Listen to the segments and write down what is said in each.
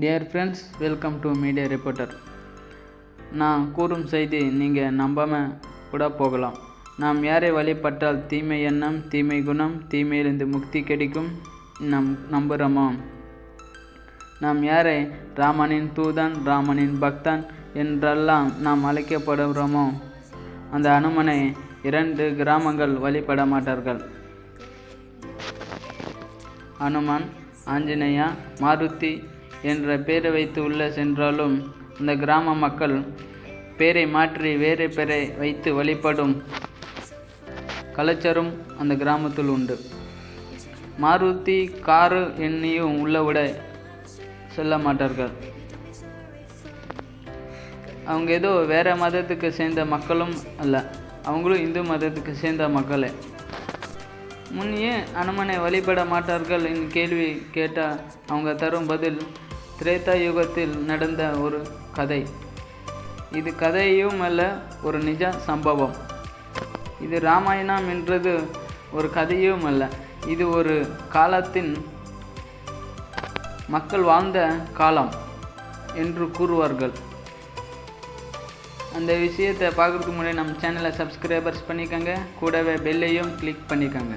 Dear friends welcome to media reporter நான் கூறும் செய்தி நீங்கள் நம்பாமல் கூட போகலாம். நாம் யாரை வழிபட்டால் தீமை எண்ணம் தீமை குணம் தீமையிலிருந்து முக்தி கிடைக்கும்? நம் நம்புகிறோமோ நாம் யாரை? ராமனின் தூதன் ராமனின் பக்தன் என்றெல்லாம் நாம் அழைக்கப்படுகிறோமோ? அந்த அனுமனை இரண்டு கிராமங்கள் வழிபட மாட்டார்கள். அனுமன் ஆஞ்சநேயா மாருதி என்ற பெயரை வைத்து உள்ளே சென்றாலும் இந்த கிராம மக்கள் பேரை மாற்றி வேறு பெயரை வைத்து வழிபடும் கலாச்சாரம் அந்த கிராமத்தில் உண்டு. மாருதி காரு எண்ணியும் உள்ள விட செல்ல மாட்டார்கள். அவங்க ஏதோ வேற மதத்துக்கு சேர்ந்த மக்களும் அல்ல. அவங்களும் இந்து மதத்துக்கு சேர்ந்த மக்களே. முன் அனுமனை வழிபட மாட்டார்கள் என்று கேள்வி கேட்டால் அவங்க தரும் பதில் திரேதா யுகத்தில் நடந்த ஒரு கதை. இது கதையும் அல்ல ஒரு நிஜ சம்பவம். இது ராமாயணம் என்றது ஒரு கதையும் அல்ல இது ஒரு காலத்தின் மக்கள் வாழ்ந்த காலம் என்று கூறுவார்கள். அந்த விஷயத்தை பார்க்குறதுக்கு முன்னாடி நம்ம சேனலை சப்ஸ்கிரைபர்ஸ் பண்ணிக்கோங்க. கூடவே பெல்லையும் கிளிக் பண்ணிக்கோங்க.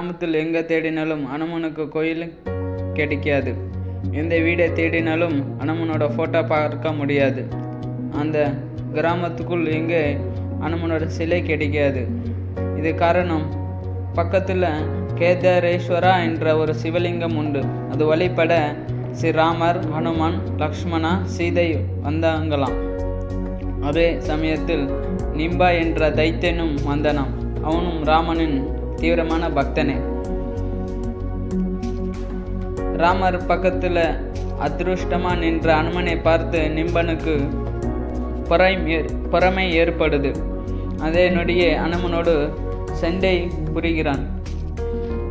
கிராமத்தில் எங்கே தேடினாலும் அனுமனுக்கு கோயில் கிடைக்காது. எந்த வீடை தேடினாலும் அனுமனோட ஃபோட்டோ பார்க்க முடியாது. அந்த கிராமத்துக்குள் எங்கே அனுமனோட சிலை கிடைக்காது. இது காரணம் பக்கத்தில் கேதாரேஸ்வரா என்ற ஒரு சிவலிங்கம் உண்டு. அது வழிபட ஸ்ரீராமர் ஹனுமான் லக்ஷ்மணா சீதை வந்தாங்களாம். அதே சமயத்தில் நிம்பா என்ற தைத்தனும் வந்தனாம். அவனும் ராமனின் தீவிரமான பக்தனே. ராமர் பக்கத்தில் அதிருஷ்டமா நின்ற அனுமனை பார்த்து நிம்பனுக்கு பொறாமை பொறாமை ஏற்படுது. அதே நொடியே அனுமனோடு சண்டை புரிகிறான்.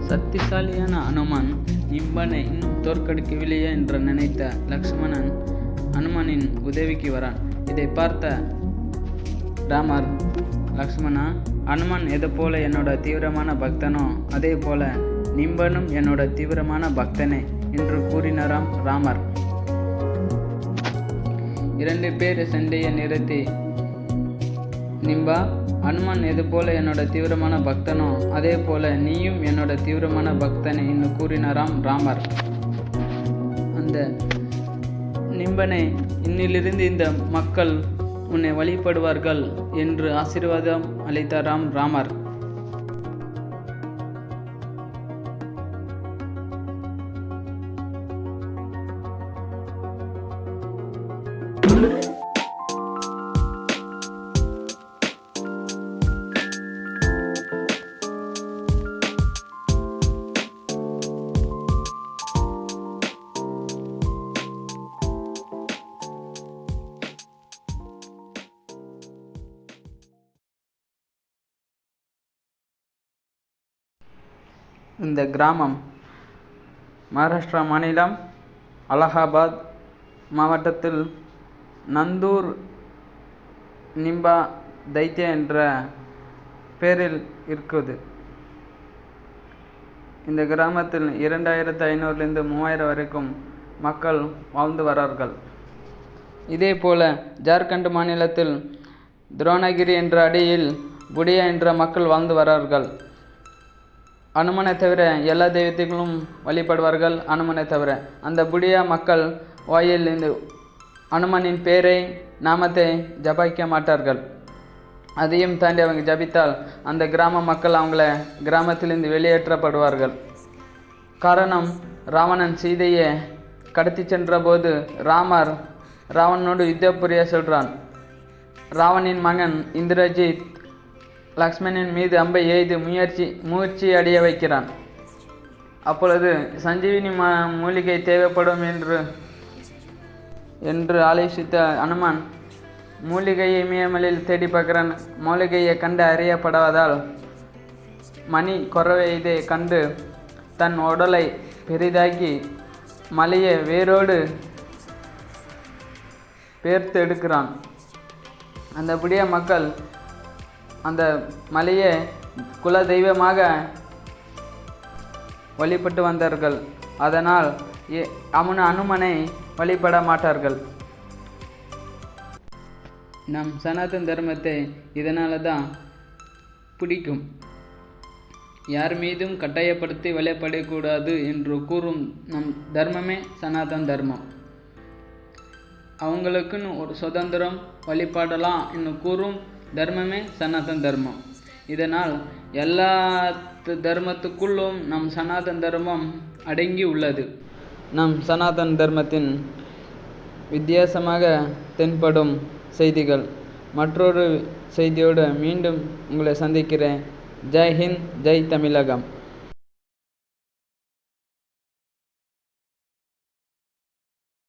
சக்திசாலியான அனுமன் நிம்பனை இன்னும் தோற்கடிக்கவில்லையே என்று நினைத்த லக்ஷ்மணன் அனுமனின் உதவிக்கு வரான். இதை பார்த்த ராமர் லக்ஷ்மணா அனுமன் எது போல என்னோட தீவிரமான பக்தனோ அதே போல நிம்பனும் என்னோட தீவிரமான பக்தனே என்று கூறினாராம் ராமர். இரண்டு பேர் சண்டையை நிறுத்தி நிம்பா அனுமன் எது போல என்னோட தீவிரமான பக்தனோ அதே போல நீயும் என்னோட தீவிரமான பக்தனே என்று கூறினாராம் ராமர். அந்த நிம்பனை இன்னிலிருந்து இந்த மக்கள் உன்னை வழிபடுவார்கள் என்று ஆசீர்வாதம் அளித்தாராம் ராமர். இந்த கிராமம் மகாராஷ்டிரா மாநிலம் அலகாபாத் மாவட்டத்தில் நந்தூர் நிம்பா தைத்யா என்ற பேரில் இருக்குது. இந்த கிராமத்தில் இரண்டாயிரத்து ஐநூறுலேருந்து மூவாயிரம் வரைக்கும் மக்கள் வாழ்ந்து வரார்கள். இதே போல ஜார்க்கண்ட் மாநிலத்தில் துரோணகிரி என்ற அடியில் புடியா என்ற மக்கள் வாழ்ந்து வரார்கள். அனுமனை தவிர எல்லா தெய்வத்தைகளும் வழிபடுவார்கள் அனுமனை தவிர. அந்த புடியா மக்கள் வாயில் இந்த அனுமனின் பேரை நாமத்தை ஜபிக்க மாட்டார்கள். அதையும் தாண்டி அவங்க ஜபித்தால் அந்த கிராம மக்கள் அவங்கள கிராமத்திலிருந்து வெளியேற்றப்படுவார்கள். காரணம் ராவணன் சீதையை கடத்தி சென்றபோது ராமர் ராவணனோடு யுத்த புரிய சொல்கிறான் ராவணின் மகன் இந்திரஜித் லக்ஷ்மணன் மீது அம்பை எய்து முயற்சி முயற்சி அடைய வைக்கிறான். அப்பொழுது சஞ்சீவினி ம மூலிகை தேவைப்படும் என்று என்று ஆலோசித்த அனுமான் மூலிகையை மேமலில் தேடி பார்க்கிறான். மூலிகையை கண்டு அறியப்படாததால் மணி குறவையதை கண்டு தன் உடலை பெரிதாக்கி மலையை வேரோடு பேர்த்து எடுக்கிறான். அந்தபடியே மக்கள் அந்த மலையை குல தெய்வமாக வழிபட்டு வந்தார்கள். அதனால் எ- அவன் அனுமனை வழிபட மாட்டார்கள். நம் சனாதன தர்மத்தை இதனால தான் பிடிக்கும். யார் மீதும் கட்டாயப்படுத்தி வழிபடக்கூடாது என்று கூறும் நம் தர்மமே சனாதன தர்மம். அவங்களுக்குன்னு ஒரு சுதந்திரம் வழிபாடலாம் என்று கூறும் தர்மமே சனாதன தர்மம். இதனால் எல்லா தர்மத்துக்குள்ளும் நம் சனாதன தர்மம் அடங்கி உள்ளது. நம் சனாதன தர்மத்தின் வித்தியாசமாக தென்படும் செய்திகள். மற்றொரு செய்தியோடு மீண்டும் உங்களை சந்திக்கிறேன். ஜெய் ஹிந்த் ஜெய் தமிழகம்.